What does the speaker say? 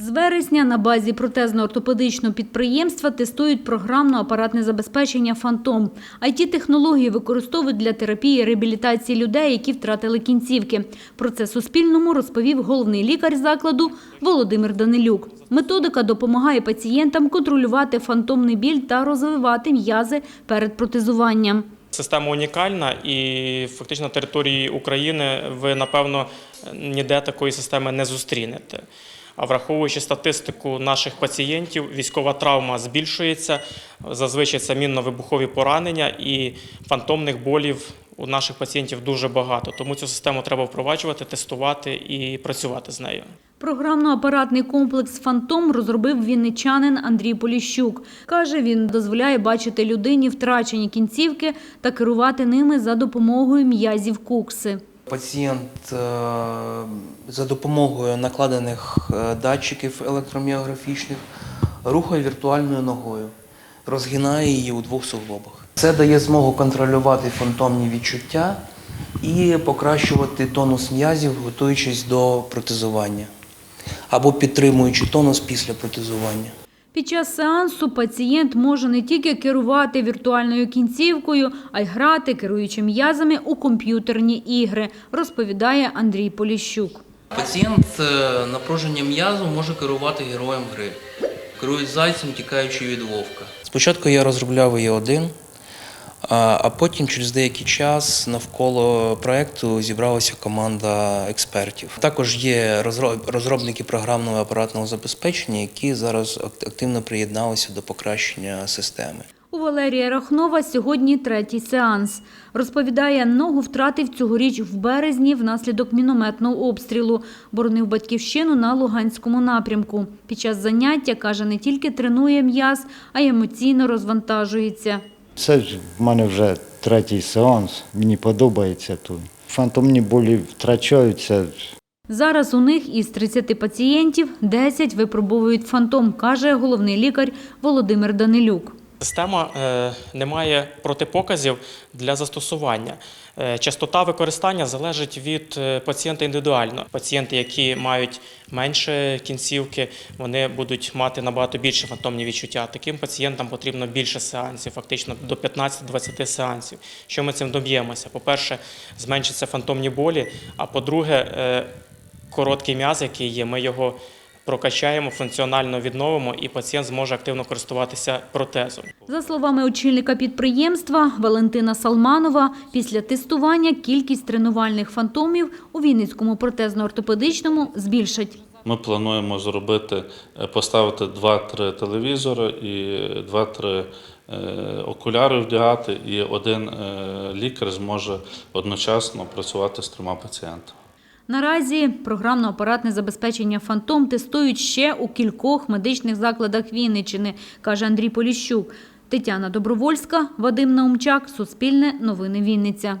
З вересня на базі протезно-ортопедичного підприємства тестують програмно-апаратне забезпечення «Фантом». IT-технології використовують для терапії і реабілітації людей, які втратили кінцівки. Про це Суспільному розповів головний лікар закладу Володимир Данилюк. Методика допомагає пацієнтам контролювати фантомний біль та розвивати м'язи перед протезуванням. Система унікальна і фактично на території України ви, напевно, ніде такої системи не зустрінете. А враховуючи статистику наших пацієнтів, військова травма збільшується, зазвичай це мінно-вибухові поранення і фантомних болів у наших пацієнтів дуже багато. Тому цю систему треба впроваджувати, тестувати і працювати з нею. Програмно-апаратний комплекс «Фантом» розробив вінничанин Андрій Поліщук. Каже, він дозволяє бачити людині втрачені кінцівки та керувати ними за допомогою м'язів кукси. Пацієнт е, за допомогою накладених е, датчиків електроміографічних рухає віртуальною ногою, розгинає її у двох суглобах. Це дає змогу контролювати фантомні відчуття і покращувати тонус м'язів, готуючись до протезування або підтримуючи тонус після протезування. Під час сеансу пацієнт може не тільки керувати віртуальною кінцівкою, а й грати, керуючи м'язами у комп'ютерні ігри, розповідає Андрій Поліщук. Пацієнт з напруженням м'язу може керувати героєм гри. Керує зайцем, тікаючи від вовка. Спочатку я розробляв її один, а потім через деякий час навколо проекту зібралася команда експертів. Також є розро- розробники програмного і апаратного забезпечення, які зараз активно приєдналися до покращення системи. У Валерія Рахнова сьогодні третій сеанс. Розповідає, ногу втратив цьогоріч в березні внаслідок мінометного обстрілу. Боронив батьківщину на Луганському напрямку. Під час заняття, каже, не тільки тренує м'яз, а й емоційно розвантажується. Це ж в мене вже третій сеанс, мені подобається тут. Фантомні болі втрачаються. Зараз у них із 30 пацієнтів 10 випробовують фантом, каже головний лікар Володимир Данилюк. Система е, не має протипоказів для застосування. Е, Частота використання залежить від е, пацієнта індивідуально. Пацієнти, які мають менше кінцівки, вони будуть мати набагато більше фантомні відчуття. Таким пацієнтам потрібно більше сеансів, фактично до 15-20 сеансів. Що ми цим доб'ємося? По-перше, зменшаться фантомні болі, а по-друге, короткий м'яз, який є, ми його прокачаємо, функціонально відновимо, і пацієнт зможе активно користуватися протезом. За словами очільника підприємства Валентина Салманова, після тестування кількість тренувальних фантомів у Вінницькому протезно-ортопедичному збільшать. Ми плануємо зробити, е, поставити 2-3 телевізори і 2-3 е, окуляри вдягати, і один е, лікар зможе одночасно працювати з трьома пацієнтами. Наразі програмно-апаратне забезпечення «Фантом» тестують ще у кількох медичних закладах Вінниччини, каже Андрій Поліщук. Тетяна Добровольська, Вадим Наумчак, Суспільне, Новини Вінниця.